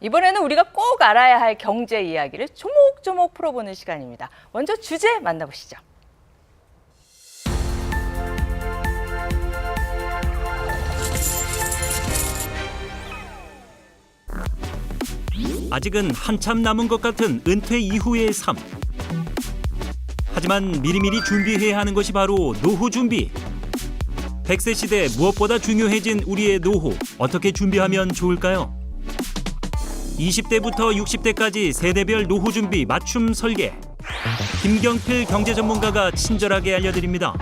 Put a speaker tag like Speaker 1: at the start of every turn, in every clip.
Speaker 1: 이번에는 우리가 꼭 알아야 할 경제 이야기를 조목조목 풀어보는 시간입니다. 먼저 주제 만나보시죠.
Speaker 2: 아직은 한참 남은 것 같은 은퇴 이후의 삶. 하지만 미리미리 준비해야 하는 것이 바로 노후 준비. 100세 시대 무엇보다 중요해진 우리의 노후 어떻게 준비하면 좋을까요? 20대부터 60대까지 세대별 노후 준비 맞춤 설계. 김경필 경제 전문가가 친절하게 알려드립니다.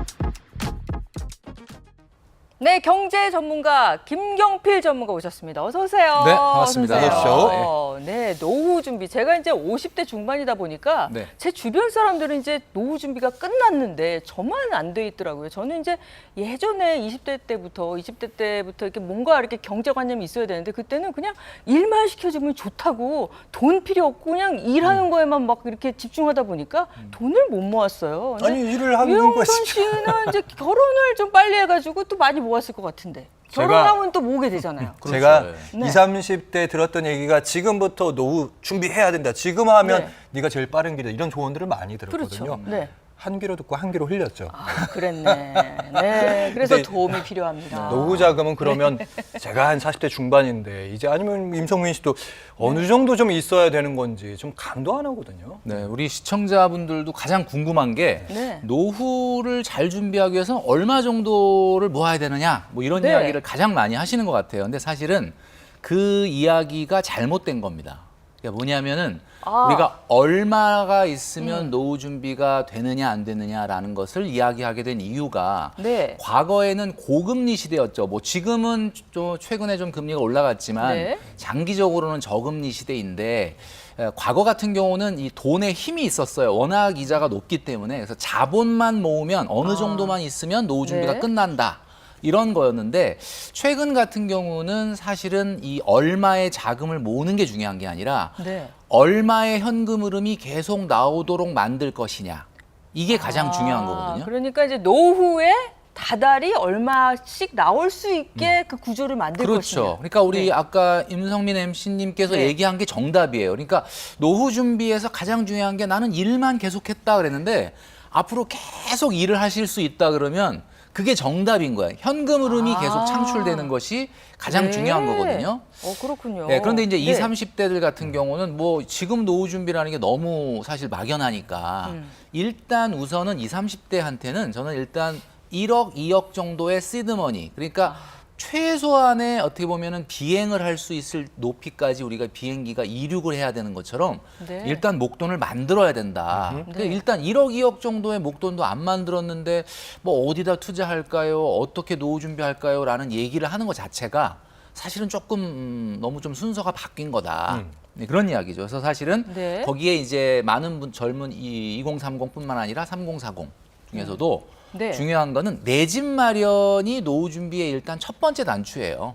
Speaker 1: 네, 경제 전문가 김경필 전문가 오셨습니다. 어서 오세요.
Speaker 3: 네, 반갑습니다.
Speaker 1: 어서 오세요.
Speaker 3: 어서
Speaker 1: 네, 노후 준비. 제가 이제 50대 중반이다 보니까
Speaker 3: 네.
Speaker 1: 제 주변 사람들은 이제 노후 준비가 끝났는데 저만 안 돼 있더라고요. 저는 이제 예전에 20대 때부터 20대 때부터 이렇게 뭔가 이렇게 경제관념이 있어야 되는데 그때는 그냥 일만 시켜주면 좋다고 돈 필요 없고 그냥
Speaker 3: 음.
Speaker 1: 일하는 거에만 막 이렇게 집중하다 보니까 돈을 못 모았어요.
Speaker 4: 아니 일을 하는 거야.
Speaker 1: 유영선 씨는 이제 결혼을 좀 빨리 해가지고 또 많이 모았을 것 같은데
Speaker 4: 제가-
Speaker 1: 결혼하면 또 모으게 되잖아요.
Speaker 4: 제가
Speaker 1: 네.
Speaker 4: 20, 30대 들었던 얘기가 지금부터 노후 준비해야 된다. 지금 하면
Speaker 1: 네.
Speaker 4: 네. 가 제일 빠른 길이다. 이런 조언들을 많이 들었거든요.
Speaker 1: 그렇죠. 네.
Speaker 4: 한 귀로 듣고 한 귀로 흘렸죠.
Speaker 1: 아, 그랬네. 네. 그래서 도움이 필요합니다.
Speaker 4: 노후 자금은 그러면 제가 한 40대 중반인데 이제 아니면 임성민 씨도 어느 정도 좀 있어야 되는 건지 좀 감도 안 오거든요.
Speaker 3: 네, 우리 시청자분들도 가장 궁금한 게
Speaker 1: 네.
Speaker 3: 노후를 잘 준비하기 위해서 얼마 정도를 모아야 되느냐 뭐 이런
Speaker 1: 네.
Speaker 3: 이야기를 가장 많이 하시는 것 같아요. 근데 사실은 그 이야기가 잘못된 겁니다. 그러니까 뭐냐면은
Speaker 1: 아. 음.
Speaker 3: 우리가 얼마가 있으면 노후 준비가 되느냐 안 되느냐라는 것을 이야기하게 된 이유가
Speaker 1: 네.
Speaker 3: 과거에는 고금리 시대였죠. 뭐 지금은 또 최근에 좀 금리가 올라갔지만
Speaker 1: 네.
Speaker 3: 장기적으로는 저금리 시대인데 에, 과거 같은 경우는 이 돈에 힘이 있었어요. 워낙 이자가 높기 때문에 그래서 자본만 모으면 어느 정도만 있으면 노후 준비가
Speaker 1: 아. 네.
Speaker 3: 끝난다. 이런 거였는데 최근 같은 경우는 사실은 이 얼마의 자금을 모으는 게 중요한 게 아니라
Speaker 1: 네.
Speaker 3: 얼마의 현금 흐름이 계속 나오도록 만들 것이냐. 이게 가장 중요한
Speaker 1: 아,
Speaker 3: 거거든요.
Speaker 1: 그러니까 이제 노후에 다달이 얼마씩 나올 수 있게 그 구조를 만들
Speaker 3: 음. 그렇죠.
Speaker 1: 것이냐.
Speaker 3: 그러니까 우리
Speaker 1: 네.
Speaker 3: 아까 임성민 MC님께서
Speaker 1: 네.
Speaker 3: 얘기한 게 정답이에요. 그러니까 노후 준비에서 가장 중요한 게 나는 일만 계속했다 그랬는데 앞으로 계속 일을 하실 수 있다 그러면 그게 정답인 거예요. 현금 흐름이
Speaker 1: 아.
Speaker 3: 계속 창출되는 것이 가장
Speaker 1: 네.
Speaker 3: 중요한 거거든요.
Speaker 1: 어, 그렇군요.
Speaker 3: 네, 그런데 이제
Speaker 1: 네.
Speaker 3: 20, 30대들 같은 경우는 뭐 지금 노후 준비라는 게 너무 사실 막연하니까
Speaker 1: 음.
Speaker 3: 일단 우선은 20, 30대한테는 저는 일단 1억, 2억 정도의 시드머니 그러니까 최소한의 어떻게 보면은 비행을 할 수 있을 높이까지 우리가 비행기가 이륙을 해야 되는 것처럼
Speaker 1: 네.
Speaker 3: 일단 목돈을 만들어야 된다.
Speaker 1: 네.
Speaker 3: 일단 1억, 2억 정도의 목돈도 안 만들었는데 뭐 어디다 투자할까요? 어떻게 노후 준비할까요? 라는 얘기를 하는 것 자체가 사실은 조금 음, 너무 좀 순서가 바뀐 거다. 네, 그런 이야기죠. 그래서 사실은
Speaker 1: 네.
Speaker 3: 거기에 이제 많은 분 젊은 이 2030뿐만 아니라 3040 중에서도
Speaker 1: 네.
Speaker 3: 중요한 거는 내 집 마련이 노후 준비의 일단 첫 번째 단추예요.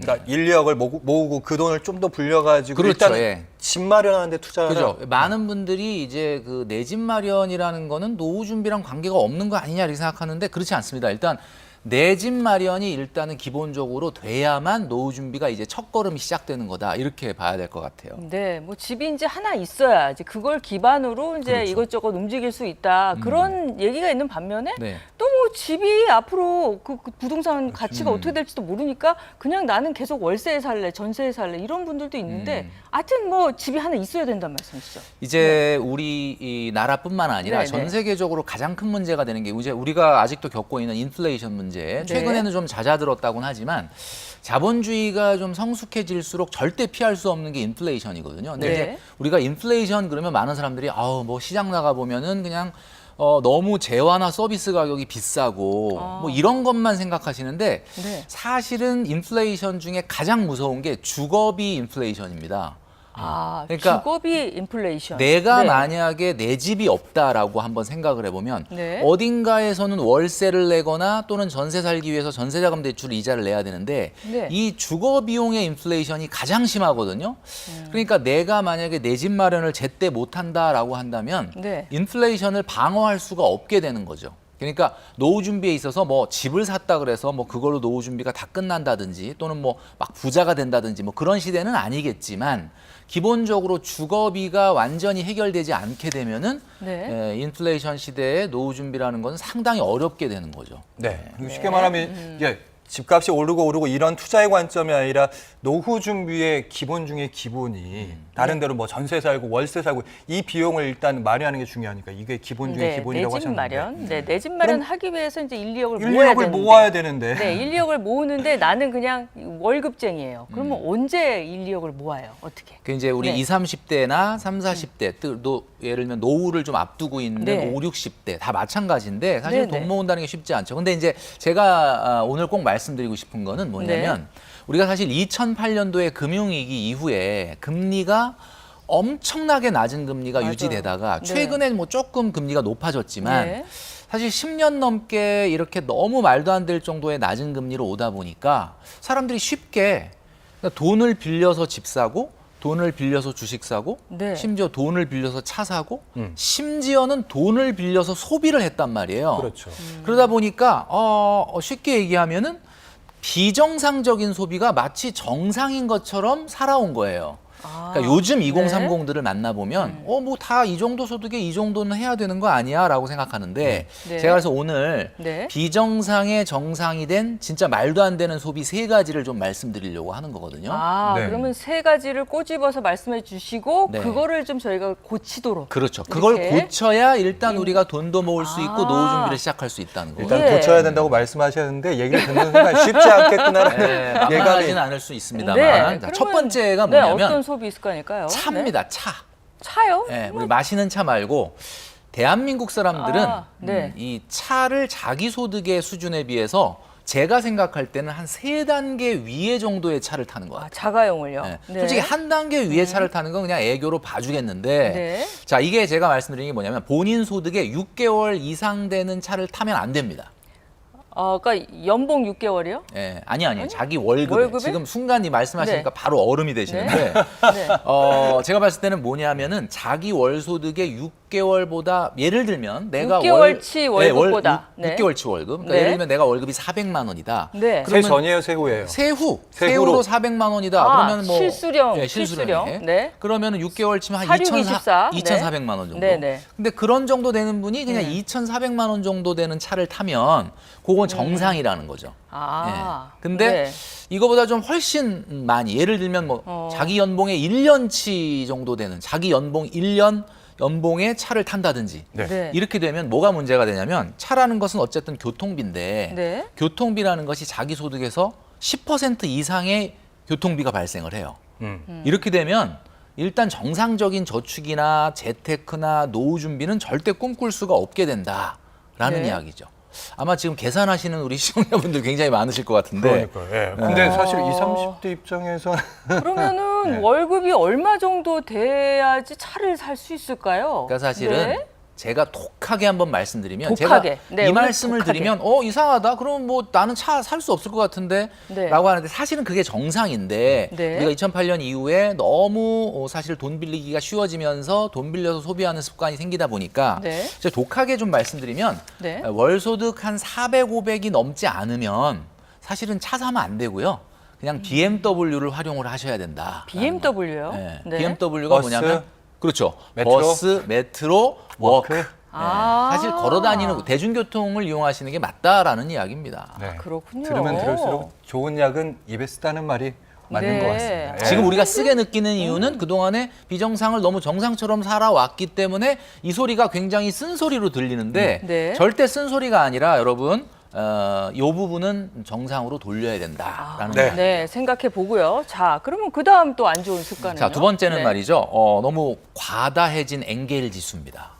Speaker 4: 그러니까 1, 2억을 모으고, 모으고 그 돈을 좀 더 불려가지고
Speaker 3: 그렇죠,
Speaker 4: 일단
Speaker 3: 예.
Speaker 4: 집 마련하는데 투자를
Speaker 3: 그죠. 많은 분들이 이제 그 내 집 마련이라는 거는 노후 준비랑 관계가 없는 거 아니냐 이렇게 생각하는데 그렇지 않습니다. 일단 내 집 마련이 일단은 기본적으로 돼야만 노후 준비가 이제 첫 걸음이 시작되는 거다 이렇게 봐야 될 것 같아요.
Speaker 1: 네, 뭐 집이 이제 하나 있어야지 그걸 기반으로 이제
Speaker 3: 그렇죠.
Speaker 1: 이것저것 움직일 수 있다 그런 얘기가 있는 반면에
Speaker 3: 네.
Speaker 1: 또뭐 집이 앞으로 그, 그 부동산 가치가 어떻게 될지도 모르니까 그냥 나는 계속 월세에 살래, 전세에 살래 이런 분들도 있는데
Speaker 3: 음.
Speaker 1: 하여튼 뭐 집이 하나 있어야 된다는 말씀이시죠.
Speaker 3: 이제 우리 이 나라뿐만 아니라
Speaker 1: 네,
Speaker 3: 전
Speaker 1: 네.
Speaker 3: 세계적으로 가장 큰 문제가 되는 게 이제 우리가 아직도 겪고 있는 인플레이션 문제.
Speaker 1: 네.
Speaker 3: 최근에는 좀 잦아들었다고는 하지만 자본주의가 좀 성숙해질수록 절대 피할 수 없는 게 인플레이션이거든요. 근데
Speaker 1: 네.
Speaker 3: 이제 우리가 인플레이션 그러면 많은 사람들이 아우 뭐 시장 나가 보면은 그냥 어 너무 재화나 서비스 가격이 비싸고
Speaker 1: 아.
Speaker 3: 뭐 이런 것만 생각하시는데
Speaker 1: 네.
Speaker 3: 사실은 인플레이션 중에 가장 무서운 게 주거비 인플레이션입니다.
Speaker 1: 아,
Speaker 3: 그러니까
Speaker 1: 주거비 인플레이션.
Speaker 3: 내가
Speaker 1: 네.
Speaker 3: 만약에 내 집이 없다라고 한번 생각을 해보면
Speaker 1: 네.
Speaker 3: 어딘가에서는 월세를 내거나 또는 전세 살기 위해서 전세자금 대출 이자를 내야 되는데
Speaker 1: 네.
Speaker 3: 이 주거 비용의 인플레이션이 가장 심하거든요.
Speaker 1: 음.
Speaker 3: 그러니까 내가 만약에 내 집 마련을 제때 못한다라고 한다면
Speaker 1: 네.
Speaker 3: 인플레이션을 방어할 수가 없게 되는 거죠. 그러니까 노후 준비에 있어서 뭐 집을 샀다 그래서 뭐 그걸로 노후 준비가 다 끝난다든지 또는 뭐 막 부자가 된다든지 뭐 그런 시대는 아니겠지만 기본적으로 주거비가 완전히 해결되지 않게 되면은
Speaker 1: 네.
Speaker 3: 에, 인플레이션 시대에 노후 준비라는 건 상당히 어렵게 되는 거죠.
Speaker 4: 네. 그리고 쉽게 말하면 이제 집값이 오르고 오르고 이런 투자의 관점이 아니라 노후 준비의 기본 중에 기본이 다른 데로 뭐 전세 살고 월세 살고 이 비용을 일단 마련하는 게 중요하니까 이게 기본 중에
Speaker 1: 네,
Speaker 4: 기본이라고
Speaker 1: 내 집
Speaker 4: 하셨는데
Speaker 1: 마련. 네, 내 집 마련 하기 위해서 이제 1, 2억을 모아야
Speaker 4: 인력을
Speaker 1: 되는데.
Speaker 4: 모아야 되는데
Speaker 1: 네, 1, 2억을 모으는데 나는 그냥 월급쟁이에요. 그러면 언제 1, 2억을 모아요? 어떻게?
Speaker 3: 그 이제 우리
Speaker 1: 네.
Speaker 3: 20, 30대나 30, 40대 또 예를 들면 노후를 좀 앞두고 있는
Speaker 1: 네.
Speaker 3: 5, 60대 다 마찬가지인데 사실
Speaker 1: 네, 네.
Speaker 3: 돈 모은다는 게 쉽지 않죠. 근데 이제 제가 아, 오늘 꼭 말 씀드리고 싶은 거는 뭐냐면
Speaker 1: 네.
Speaker 3: 우리가 사실 2008년도에 금융위기 이후에 금리가 엄청나게 낮은 금리가
Speaker 1: 맞아요.
Speaker 3: 유지되다가
Speaker 1: 네.
Speaker 3: 최근에 뭐 조금 금리가 높아졌지만
Speaker 1: 네.
Speaker 3: 사실 10년 넘게 이렇게 너무 말도 안 될 정도의 낮은 금리로 오다 보니까 사람들이 쉽게 그러니까 돈을 빌려서 집 사고 돈을 빌려서 주식 사고
Speaker 1: 네.
Speaker 3: 심지어 돈을 빌려서 차 사고
Speaker 4: 음.
Speaker 3: 심지어는 돈을 빌려서 소비를 했단 말이에요.
Speaker 4: 그렇죠.
Speaker 3: 그러다 보니까 어, 어, 쉽게 얘기하면은 비정상적인 소비가 마치 정상인 것처럼 살아온 거예요.
Speaker 1: 아,
Speaker 3: 그러니까 요즘
Speaker 1: 네.
Speaker 3: 2030들을 만나보면 어뭐 다 이 정도 소득에 이 정도는 해야 되는 거 아니야라고 생각하는데
Speaker 1: 네.
Speaker 3: 제가 그래서 오늘
Speaker 1: 네.
Speaker 3: 비정상의 정상이 된 진짜 말도 안 되는 소비 세 가지를 좀 말씀드리려고 하는 거거든요.
Speaker 1: 아,
Speaker 4: 네.
Speaker 1: 그러면 세 가지를 꼬집어서 말씀해 주시고
Speaker 3: 네.
Speaker 1: 그거를 좀 저희가 고치도록.
Speaker 3: 그렇죠. 그걸
Speaker 1: 이렇게?
Speaker 3: 고쳐야 일단 우리가 돈도 모을 수 있고
Speaker 1: 아.
Speaker 3: 노후 준비를 시작할 수 있다는 거예요.
Speaker 4: 일단
Speaker 1: 예.
Speaker 4: 고쳐야 된다고 말씀하셨는데 얘기를 듣는 순간 쉽지 않겠구나라는
Speaker 3: 네,
Speaker 4: 예감이
Speaker 3: 않을 수 있습니다만
Speaker 1: 네.
Speaker 3: 자, 첫
Speaker 1: 그러면
Speaker 3: 번째가
Speaker 1: 네,
Speaker 3: 뭐냐면
Speaker 1: 어떤 소비? 네.
Speaker 3: 차입니다. 차.
Speaker 1: 차요?
Speaker 3: 예, 우리 마시는 차 말고 대한민국 사람들은
Speaker 1: 아, 네.
Speaker 3: 음, 이 차를 자기 소득의 수준에 비해서 제가 생각할 때는 한 세 단계 위에 정도의 차를 타는 것
Speaker 1: 아,
Speaker 3: 같아요.
Speaker 1: 자가용을요.
Speaker 3: 예.
Speaker 1: 네.
Speaker 3: 솔직히 한 단계 위에 차를 타는 건 그냥 애교로 봐주겠는데
Speaker 1: 네.
Speaker 3: 자 이게 제가 말씀드린 게 뭐냐면 본인 소득의 6개월 이상 되는 차를 타면 안 됩니다.
Speaker 1: 어, 그러니까 연봉 6개월이요?
Speaker 3: 예, 아니 아니 자기 월급에,
Speaker 1: 월급에?
Speaker 3: 지금 순간 이 말씀하시니까
Speaker 1: 네.
Speaker 3: 바로 얼음이 되시는데
Speaker 1: 네.
Speaker 3: 어, 제가 봤을 때는 뭐냐면은 자기 월 소득의 6 개월보다 예를 들면 내가
Speaker 1: 6개월치
Speaker 3: 월,
Speaker 1: 월급보다.
Speaker 3: 네,
Speaker 1: 네.
Speaker 3: 6, 개월치 월급. 그러니까
Speaker 1: 네.
Speaker 3: 예를 들면 내가 월급이 400만 원이다.
Speaker 1: 네.
Speaker 4: 새 전이에요, 새 후예요.
Speaker 3: 세후,
Speaker 4: 세후로.
Speaker 3: 세후로 400만 원이다.
Speaker 1: 아,
Speaker 3: 그러면 뭐
Speaker 1: 실수령,
Speaker 3: 예,
Speaker 1: 실수령. 네.
Speaker 3: 그러면은 6개월 치면 한
Speaker 1: 4624.
Speaker 3: 2,400, 2,400만 원 정도.
Speaker 1: 네, 네.
Speaker 3: 근데 그런 정도 되는 분이 그냥
Speaker 1: 네.
Speaker 3: 2,400만 원 정도 되는 차를 타면 그건 정상이라는 거죠.
Speaker 1: 아.
Speaker 3: 예. 근데
Speaker 1: 네.
Speaker 3: 이거보다 좀 훨씬 많이 예를 들면 뭐
Speaker 1: 어.
Speaker 3: 자기 연봉의 1년치 정도 되는 자기 연봉 1년 연봉의 차를 탄다든지
Speaker 4: 네.
Speaker 1: 네.
Speaker 3: 이렇게 되면 뭐가 문제가 되냐면 차라는 것은 어쨌든 교통비인데
Speaker 1: 네.
Speaker 3: 교통비라는 것이 자기 소득에서 10% 이상의 교통비가 발생을 해요.
Speaker 4: 음.
Speaker 3: 이렇게 되면 일단 정상적인 저축이나 재테크나 노후 준비는 절대 꿈꿀 수가 없게 된다라는
Speaker 1: 네.
Speaker 3: 이야기죠. 아마 지금 계산하시는 우리 시청자분들 굉장히 많으실 것 같은데
Speaker 4: 그러니까요. 예. 근데
Speaker 1: 어.
Speaker 4: 사실 20, 30대 입장에서
Speaker 1: 그러면은
Speaker 4: 네.
Speaker 1: 월급이 얼마 정도 돼야지 차를 살 수 있을까요?
Speaker 3: 그러니까 사실은
Speaker 1: 네.
Speaker 3: 제가 독하게 한번 말씀드리면
Speaker 1: 독하게.
Speaker 3: 제가
Speaker 1: 네,
Speaker 3: 이 말씀을
Speaker 1: 독하게.
Speaker 3: 드리면 어 이상하다 그러면 뭐 나는 차 살 수 없을 것 같은데
Speaker 1: 네.
Speaker 3: 라고 하는데 사실은 그게 정상인데
Speaker 1: 네.
Speaker 3: 우리가 2008년 이후에 너무 어, 사실 돈 빌리기가 쉬워지면서 돈 빌려서 소비하는 습관이 생기다 보니까
Speaker 1: 네.
Speaker 3: 제가 독하게 좀 말씀드리면
Speaker 1: 네.
Speaker 3: 어, 월 소득 한 400, 500이 넘지 않으면 사실은 차 사면 안 되고요. 그냥 BMW를 활용을 하셔야 된다.
Speaker 1: BMW요?
Speaker 3: 네.
Speaker 1: 네.
Speaker 3: BMW가
Speaker 4: 버스,
Speaker 3: 뭐냐면 그렇죠.
Speaker 4: 메트로,
Speaker 3: 버스, 메트로, 워크.
Speaker 4: 워크.
Speaker 1: 아.
Speaker 3: 네. 사실 걸어 다니는 대중교통을 이용하시는 게 맞다라는 이야기입니다.
Speaker 4: 네.
Speaker 1: 그렇군요.
Speaker 4: 들으면 들을수록 좋은 약은 입에 쓰다는 말이 맞는
Speaker 1: 네.
Speaker 4: 것 같습니다. 예.
Speaker 3: 지금 우리가 쓰게 느끼는 이유는 그동안에 비정상을 너무 정상처럼 살아왔기 때문에 이 소리가 굉장히 쓴소리로 들리는데
Speaker 1: 네.
Speaker 3: 절대 쓴소리가 아니라 여러분 어, 이 부분은 정상으로 돌려야 된다라는
Speaker 4: 네.
Speaker 3: 이야기.
Speaker 1: 네, 생각해 보고요. 자, 그러면 그 다음 또 안 좋은 습관은요?
Speaker 3: 자, 두 번째는
Speaker 1: 네.
Speaker 3: 말이죠. 어, 너무 과다해진 엔겔 지수입니다.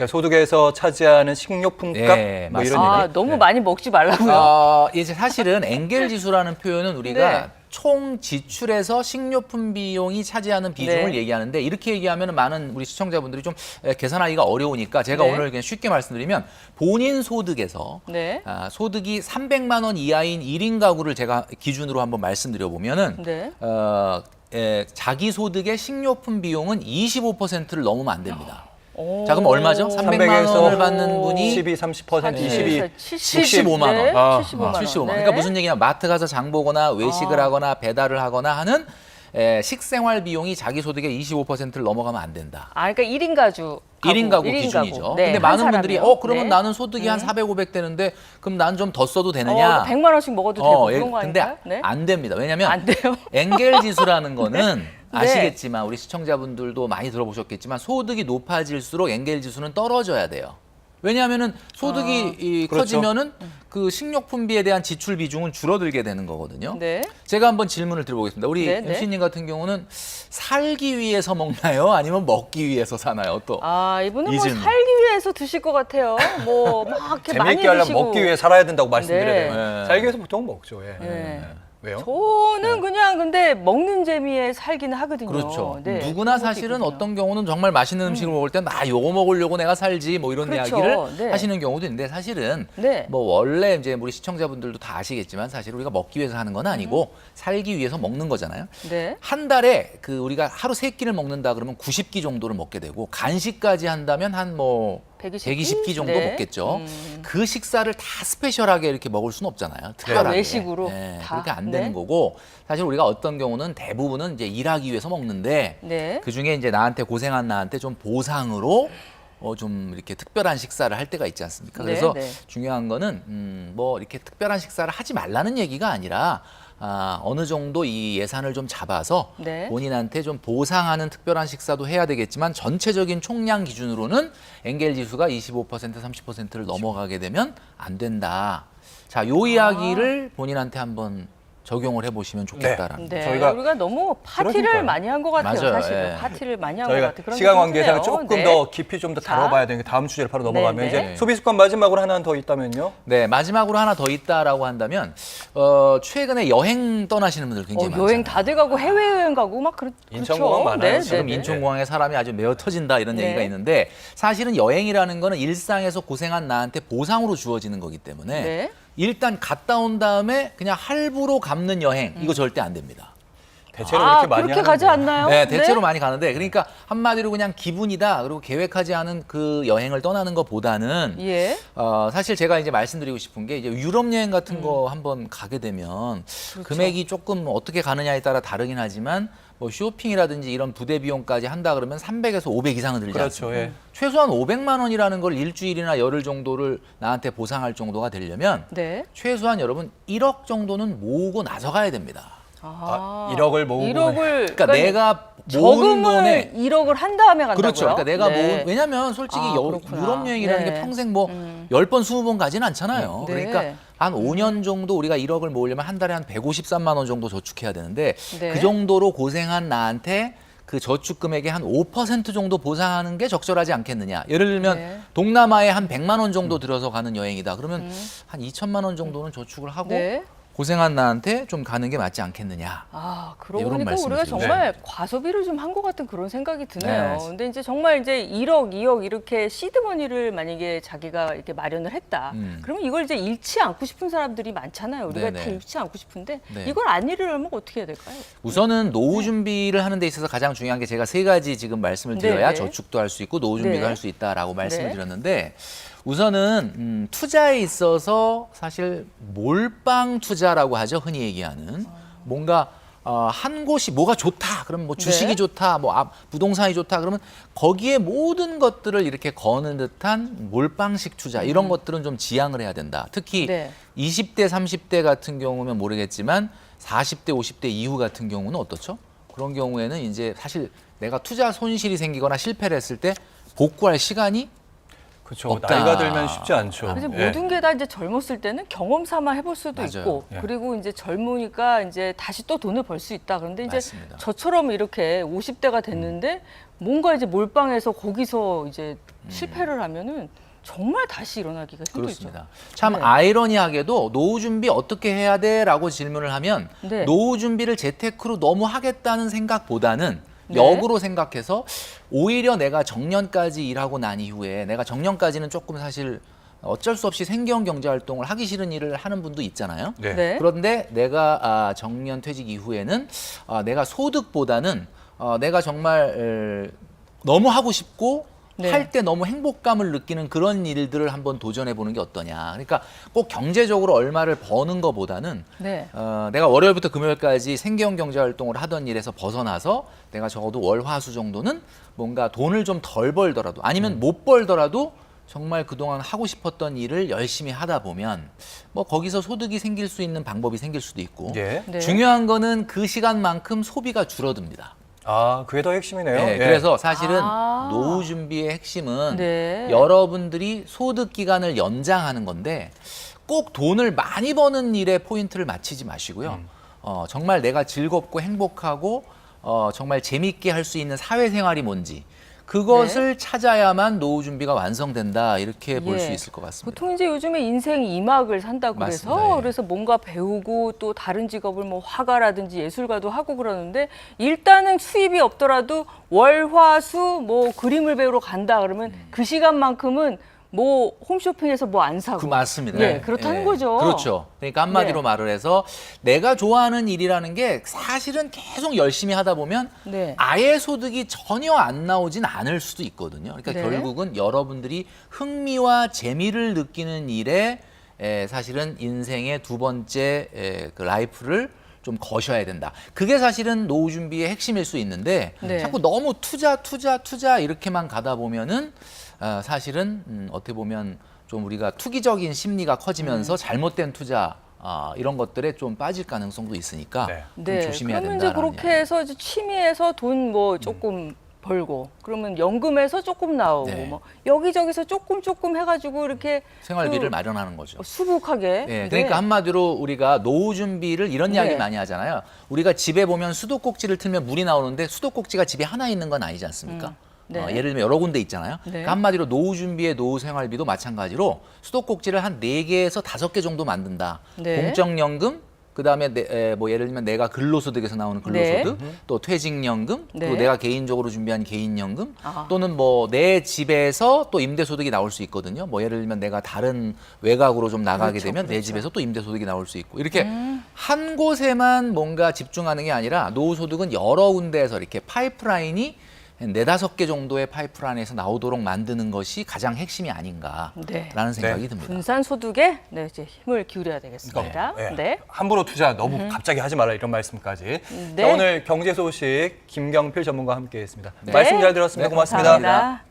Speaker 4: 그러니까 소득에서 차지하는 식료품값
Speaker 3: 네,
Speaker 4: 뭐 이런
Speaker 1: 아,
Speaker 4: 얘기.
Speaker 1: 너무
Speaker 4: 네.
Speaker 1: 많이 먹지 말라고요.
Speaker 3: 어, 이제 사실은 엔겔 지수라는 표현은 우리가
Speaker 1: 네.
Speaker 3: 총 지출에서 식료품 비용이 차지하는 비중을
Speaker 1: 네.
Speaker 3: 얘기하는데 이렇게 얘기하면 많은 우리 시청자분들이 좀 에, 계산하기가 어려우니까 제가
Speaker 1: 네.
Speaker 3: 오늘 그냥 쉽게 말씀드리면 본인 소득에서
Speaker 1: 네.
Speaker 3: 아, 소득이 300만 원 이하인 1인 가구를 제가 기준으로 한번 말씀드려 보면은
Speaker 1: 네.
Speaker 3: 어, 에, 자기 소득의 식료품 비용은 25%를 넘으면 안 됩니다.
Speaker 1: 오.
Speaker 3: 자, 그럼 얼마죠? 300만
Speaker 4: 300에서
Speaker 3: 원을 받는 분이
Speaker 4: 12, 30%,
Speaker 3: 네.
Speaker 4: 22,
Speaker 3: 65만 원.
Speaker 1: 네,
Speaker 4: 아,
Speaker 1: 75만 원.
Speaker 3: 75만 원.
Speaker 1: 네.
Speaker 3: 그러니까 무슨 얘기냐? 마트 가서 장 보거나 외식을
Speaker 1: 아.
Speaker 3: 하거나 배달을 하거나 하는 에, 식생활 비용이 자기 소득의 25%를 넘어가면 안 된다.
Speaker 1: 아, 그러니까 1인 가구.
Speaker 3: 일 1인 가구
Speaker 1: 일인
Speaker 3: 기준이죠.
Speaker 1: 가구. 네,
Speaker 3: 근데
Speaker 1: 한
Speaker 3: 많은 분들이
Speaker 1: 사람이요.
Speaker 3: 어 그러면
Speaker 1: 네.
Speaker 3: 나는 소득이 한 400, 500 되는데 그럼 난 좀 더 써도 되느냐?
Speaker 1: 어, 100만 원씩 먹어도 되고
Speaker 3: 예,
Speaker 1: 그런 거
Speaker 3: 근데
Speaker 1: 아닌가요? 네.
Speaker 3: 안 됩니다. 왜냐하면
Speaker 1: 안 돼요.
Speaker 3: 엔겔 지수라는 거는
Speaker 1: 네.
Speaker 3: 아시겠지만 우리 시청자분들도 많이 들어보셨겠지만 소득이 높아질수록 엔겔 지수는 떨어져야 돼요. 왜냐하면은 소득이 이
Speaker 4: 그렇죠.
Speaker 3: 커지면은 그 식료품비에 대한 지출 비중은 줄어들게 되는 거거든요.
Speaker 1: 네.
Speaker 3: 제가 한번 질문을 드려보겠습니다. 우리
Speaker 1: 네, 네.
Speaker 3: MC님 같은 경우는 살기 위해서 먹나요? 아니면 먹기 위해서 사나요? 또
Speaker 1: 아, 이분은 이뭐
Speaker 3: 질문.
Speaker 1: 살기 위해서 드실 것 같아요. 뭐 막 이렇게 많이
Speaker 4: 재미있게 하려면
Speaker 1: 드시고.
Speaker 4: 먹기 위해 살아야 된다고 말씀드려야
Speaker 1: 네.
Speaker 4: 돼요.
Speaker 3: 네.
Speaker 4: 살기 위해서 보통 먹죠. 예.
Speaker 1: 네.
Speaker 4: 왜요?
Speaker 1: 저는 그냥 근데 먹는 재미에 살기는 하거든요.
Speaker 3: 그렇죠.
Speaker 1: 네,
Speaker 3: 누구나
Speaker 1: 것도
Speaker 3: 사실은
Speaker 1: 있거든요.
Speaker 3: 어떤 경우는 정말 맛있는 음식을 먹을 때나 요거 먹으려고 내가 살지 뭐 이런
Speaker 1: 그렇죠.
Speaker 3: 이야기를
Speaker 1: 네.
Speaker 3: 하시는 경우도 있는데 사실은
Speaker 1: 네.
Speaker 3: 뭐 원래 이제 우리 시청자분들도 다 아시겠지만 사실 우리가 먹기 위해서 하는 건 아니고 살기 위해서 먹는 거잖아요.
Speaker 1: 네.
Speaker 3: 한 달에 그 우리가 하루 세 끼를 먹는다 그러면 90끼 정도를 먹게 되고 간식까지 한다면 한뭐
Speaker 1: 120 끼?
Speaker 3: 120끼 정도
Speaker 1: 네.
Speaker 3: 먹겠죠.
Speaker 1: 음.
Speaker 3: 그 식사를 다 스페셜하게 이렇게 먹을 수는 없잖아요. 특별하게.
Speaker 1: 외식으로
Speaker 3: 네,
Speaker 1: 다.
Speaker 3: 그렇게 안
Speaker 1: 네.
Speaker 3: 되는 거고 사실 우리가 어떤 경우는 대부분은 이제 일하기 위해서 먹는데
Speaker 1: 네.
Speaker 3: 그 중에 이제 나한테 고생한 나한테 좀 보상으로 어 좀 이렇게 특별한 식사를 할 때가 있지 않습니까?
Speaker 1: 네,
Speaker 3: 그래서
Speaker 1: 네.
Speaker 3: 중요한 거는 음 뭐 이렇게 특별한 식사를 하지 말라는 얘기가 아니라 아 어느 정도 이 예산을 좀 잡아서
Speaker 1: 네.
Speaker 3: 본인한테 좀 보상하는 특별한 식사도 해야 되겠지만 전체적인 총량 기준으로는 엔겔 지수가 25% 30%를 넘어가게 되면 안 된다. 자, 요 이야기를 본인한테 한번 적용을 해보시면 좋겠다라는
Speaker 1: 네.
Speaker 4: 저희가
Speaker 1: 우리가 너무 파티를
Speaker 4: 그러니까요.
Speaker 1: 많이 한 것 같아요.
Speaker 3: 맞아요.
Speaker 1: 사실은
Speaker 3: 예.
Speaker 1: 파티를 많이 한 것
Speaker 4: 저희가
Speaker 1: 같아요. 그런
Speaker 4: 시간
Speaker 1: 느낌이
Speaker 4: 관계상
Speaker 1: 드네요.
Speaker 4: 조금
Speaker 1: 네.
Speaker 4: 더 깊이 좀 더
Speaker 1: 자.
Speaker 4: 다뤄봐야 되는 게 다음 주제로 바로 넘어가면
Speaker 1: 네,
Speaker 4: 이제
Speaker 1: 네.
Speaker 4: 소비 습관 마지막으로 하나 더 있다면요.
Speaker 3: 네, 마지막으로 하나 더 있다라고 한다면 어, 최근에 여행 떠나시는 분들
Speaker 1: 어,
Speaker 3: 굉장히 많아요.
Speaker 1: 여행 다들 가고 해외 여행 가고 막 그렇,
Speaker 4: 인천공항
Speaker 1: 그렇죠.
Speaker 4: 많아요,
Speaker 1: 네,
Speaker 3: 지금
Speaker 1: 네, 네.
Speaker 3: 인천공항에 사람이 아주 메어 터진다 이런
Speaker 1: 네.
Speaker 3: 얘기가 있는데 사실은 여행이라는 거는 일상에서 고생한 나한테 보상으로 주어지는 거기 때문에
Speaker 1: 네.
Speaker 3: 일단 갔다 온 다음에 그냥 할부로 갚는 여행 이거 절대 안 됩니다.
Speaker 4: 대체로
Speaker 1: 아,
Speaker 4: 그렇게 많이
Speaker 1: 그렇게. 가지 않나요?
Speaker 3: 네, 대체로 많이 가는데 그러니까 한마디로 그냥 기분이다 그리고 계획하지 않은 그 여행을 떠나는 것보다는
Speaker 1: 예.
Speaker 3: 어, 사실 제가 이제 말씀드리고 싶은 게 이제 유럽 여행 같은
Speaker 1: 음.
Speaker 3: 거 한번 가게 되면
Speaker 1: 그렇죠.
Speaker 3: 금액이 조금 어떻게 가느냐에 따라 다르긴 하지만 뭐 쇼핑이라든지 이런 부대 비용까지 한다 그러면 300에서 500 이상은 들지
Speaker 4: 그렇죠.
Speaker 3: 않습니까?
Speaker 4: 예.
Speaker 3: 최소한 500만 원이라는 걸 일주일이나 열흘 정도를 나한테 보상할 정도가 되려면
Speaker 1: 네.
Speaker 3: 최소한 여러분 1억 정도는 모으고 나서 가야 됩니다.
Speaker 4: 아, 1억을 모으고
Speaker 1: 1억을
Speaker 3: 그러니까, 내가 모은
Speaker 1: 저금을
Speaker 3: 돈에
Speaker 1: 1억을 한 다음에 간다고요?
Speaker 3: 그렇죠. 그러니까 내가
Speaker 1: 네.
Speaker 3: 모은 왜냐면 솔직히
Speaker 1: 아,
Speaker 3: 여-
Speaker 1: 그렇구나.
Speaker 3: 유럽 여행이라는
Speaker 1: 네.
Speaker 3: 게 평생 뭐
Speaker 1: 음.
Speaker 3: 열번 스무 번 가지는 않잖아요.
Speaker 1: 네.
Speaker 3: 그러니까 한 5년 정도 우리가 1억을 모으려면 한 달에 한 153만 원 정도 저축해야 되는데
Speaker 1: 네.
Speaker 3: 그 정도로 고생한 나한테 그 저축 금액의 한 5% 정도 보상하는 게 적절하지 않겠느냐. 예를 들면
Speaker 1: 네. 음.
Speaker 3: 동남아에 한 100만 원 정도 들여서 가는 여행이다. 그러면 한 2천만 원 정도는 저축을 하고
Speaker 1: 네.
Speaker 3: 고생한 나한테 좀 가는 게 맞지 않겠느냐.
Speaker 1: 아, 그러고
Speaker 3: 이런
Speaker 1: 보니까
Speaker 3: 말씀을
Speaker 1: 우리가
Speaker 3: 드리죠.
Speaker 1: 정말 과소비를 좀 한 것 같은 그런 생각이 드네요.
Speaker 3: 네.
Speaker 1: 근데 이제 정말 이제 1억, 2억 이렇게 시드머니를 만약에 자기가 이렇게 마련을 했다.
Speaker 3: 음.
Speaker 1: 그러면 이걸 이제 잃지 않고 싶은 사람들이 많잖아요. 우리가
Speaker 3: 네네.
Speaker 1: 다 잃지 않고 싶은데
Speaker 3: 네.
Speaker 1: 이걸 안 잃으려면 어떻게 해야 될까요?
Speaker 3: 우선은 노후 준비를 하는 데 있어서 가장 중요한 게 제가 세 가지 지금 말씀을 드려야
Speaker 1: 네, 네.
Speaker 3: 저축도 할 수 있고 노후 준비도
Speaker 1: 네.
Speaker 3: 할 수 있다라고 말씀을
Speaker 1: 네.
Speaker 3: 드렸는데 우선은 음, 투자에 있어서 사실 몰빵 투자라고 하죠 흔히 얘기하는 뭔가 어, 한 곳이 뭐가 좋다 그러면 뭐 주식이
Speaker 1: 네.
Speaker 3: 좋다 뭐 아, 부동산이 좋다 그러면 거기에 모든 것들을 이렇게 거는 듯한 몰빵식 투자 이런 것들은 좀 지양을 해야 된다 특히
Speaker 1: 음. 네.
Speaker 3: 20대, 30대 같은 경우면 모르겠지만 40대, 50대 이후 같은 경우는 어떻죠? 그런 경우에는 이제 사실 내가 투자 손실이 생기거나 실패를 했을 때 복구할 시간이
Speaker 4: 그렇죠.
Speaker 3: 없다.
Speaker 4: 나이가 들면 쉽지 않죠.
Speaker 1: 그래서
Speaker 4: 예.
Speaker 1: 모든 게 다 이제 젊었을 때는 경험 삼아 해볼 수도
Speaker 3: 맞아요.
Speaker 1: 있고
Speaker 4: 예.
Speaker 1: 그리고 이제 젊으니까 이제 다시 또 돈을 벌 수 있다. 그런데 이제
Speaker 3: 맞습니다.
Speaker 1: 저처럼 이렇게 50대가 됐는데 뭔가 이제 몰빵해서 거기서 이제
Speaker 3: 음.
Speaker 1: 실패를 하면은 정말 다시 일어나기가 힘들죠.
Speaker 3: 그렇습니다. 참
Speaker 1: 네.
Speaker 3: 아이러니하게도 노후 준비 어떻게 해야 돼라고 질문을 하면
Speaker 1: 네.
Speaker 3: 노후 준비를 재테크로 너무 하겠다는 생각보다는
Speaker 1: 네.
Speaker 3: 역으로 생각해서 오히려 내가 정년까지 일하고 난 이후에 내가 정년까지는 조금 사실 어쩔 수 없이 생계형 경제 활동을 하기 싫은 일을 하는 분도 있잖아요.
Speaker 4: 네.
Speaker 1: 네.
Speaker 3: 그런데 내가 아, 정년 퇴직 이후에는 아, 내가 소득보다는 어, 내가 정말 에, 너무 하고 싶고
Speaker 1: 네.
Speaker 3: 할때 너무 행복감을 느끼는 그런 일들을 한번 도전해 보는 게 어떠냐. 그러니까 꼭 경제적으로 얼마를 버는 것보다는
Speaker 1: 네.
Speaker 3: 어, 내가 월요일부터 금요일까지 생계형 경제 활동을 하던 일에서 벗어나서 내가 적어도 월화수 정도는 뭔가 돈을 좀 덜 벌더라도 아니면 못 벌더라도 정말 그동안 하고 싶었던 일을 열심히 하다 보면 뭐 거기서 소득이 생길 수 있는 방법이 생길 수도 있고
Speaker 4: 예.
Speaker 1: 네.
Speaker 3: 중요한 거는 그 시간만큼 소비가 줄어듭니다.
Speaker 4: 아, 그게 더 핵심이네요.
Speaker 3: 네,
Speaker 4: 예.
Speaker 3: 그래서 사실은
Speaker 1: 아.
Speaker 3: 노후 준비의 핵심은
Speaker 1: 네.
Speaker 3: 여러분들이 소득 기간을 연장하는 건데 꼭 돈을 많이 버는 일에 포인트를 맞추지 마시고요.
Speaker 4: 음.
Speaker 3: 어, 정말 내가 즐겁고 행복하고 어, 정말 재밌게 할 수 있는 사회생활이 뭔지 그것을 찾아야만 노후 준비가 완성된다 이렇게 볼 수
Speaker 1: 예.
Speaker 3: 있을 것 같습니다.
Speaker 1: 보통 이제 요즘에 인생 2막을 산다고
Speaker 3: 맞습니다. 예.
Speaker 1: 그래서 뭔가 배우고 또 다른 직업을 뭐 화가라든지 예술가도 하고 그러는데 일단은 수입이 없더라도 월화수 뭐 그림을 배우러 간다 그러면 그 시간만큼은 뭐 홈쇼핑에서 뭐 안 사고
Speaker 3: 그 맞습니다.
Speaker 1: 예, 그렇다는
Speaker 3: 예.
Speaker 1: 거죠.
Speaker 3: 그렇죠. 그러니까 한마디로
Speaker 1: 네.
Speaker 3: 말을 해서 내가 좋아하는 일이라는 게 사실은 계속 열심히 하다 보면
Speaker 1: 네.
Speaker 3: 아예 소득이 전혀 안 나오진 않을 수도 있거든요. 그러니까
Speaker 1: 네.
Speaker 3: 결국은 여러분들이 흥미와 재미를 느끼는 일에 에, 사실은 인생의 두 번째 에, 그 라이프를 좀 거셔야 된다. 그게 사실은 노후 준비의 핵심일 수 있는데
Speaker 1: 네.
Speaker 3: 자꾸 너무 투자, 투자, 투자 이렇게만 가다 보면은 어, 사실은 음, 어떻게 보면 좀 우리가 투기적인 심리가
Speaker 1: 음.
Speaker 3: 커지면서 잘못된 투자 아, 이런 것들에 좀 빠질 가능성도 있으니까
Speaker 4: 네.
Speaker 3: 좀
Speaker 1: 네.
Speaker 3: 조심해야
Speaker 1: 그러면 이제 그렇게. 해서 이제 취미에서 돈 뭐 조금 벌고 그러면 연금에서 조금 나오고
Speaker 3: 네.
Speaker 1: 뭐 여기저기서 조금 조금 해가지고 이렇게
Speaker 3: 생활비를
Speaker 1: 그
Speaker 3: 마련하는 거죠.
Speaker 1: 수북하게
Speaker 3: 네,
Speaker 1: 네.
Speaker 3: 그러니까 한마디로 우리가 노후 준비를 이런 이야기
Speaker 1: 네.
Speaker 3: 많이 하잖아요. 우리가 집에 보면 수도꼭지를 틀면 물이 나오는데 수도꼭지가 집에 하나 있는 건 아니지 않습니까?
Speaker 1: 음, 네.
Speaker 3: 어, 예를 들면 여러 군데 있잖아요.
Speaker 1: 네.
Speaker 3: 그러니까 한마디로 노후 준비의 노후 생활비도 마찬가지로 수도꼭지를 한 네개에서 다섯 개 정도 만든다.
Speaker 1: 네.
Speaker 3: 공적연금, 그다음에 내, 에, 뭐 예를 들면 내가 근로소득에서 나오는 근로소득, 또 퇴직연금,
Speaker 1: 네.
Speaker 3: 또 내가 개인적으로 준비한 개인연금,
Speaker 1: 아.
Speaker 3: 또는 뭐 내 집에서 또 임대소득이 나올 수 있거든요. 뭐 예를 들면 내가 다른 외곽으로 좀 나가게
Speaker 1: 그렇죠,
Speaker 3: 되면 내
Speaker 1: 그렇죠.
Speaker 3: 집에서 또 임대소득이 나올 수 있고 이렇게
Speaker 1: 음.
Speaker 3: 한 곳에만 뭔가 집중하는 게 아니라 노후소득은 여러 군데에서 이렇게 파이프라인이 네다섯 개 정도의 파이프라인에서 나오도록 만드는 것이 가장 핵심이 아닌가라는
Speaker 1: 네.
Speaker 3: 생각이
Speaker 4: 네.
Speaker 3: 듭니다.
Speaker 1: 분산 소득에 네, 이제 힘을 기울여야 되겠습니다.
Speaker 4: 예.
Speaker 1: 네.
Speaker 4: 함부로 투자 너무 갑자기 하지 말라 이런 말씀까지.
Speaker 1: 네.
Speaker 4: 자, 오늘 경제 소식 김경필 전문가와 함께했습니다.
Speaker 3: 네.
Speaker 4: 말씀 잘 들었습니다.
Speaker 3: 네,
Speaker 4: 고맙습니다.
Speaker 1: 감사합니다.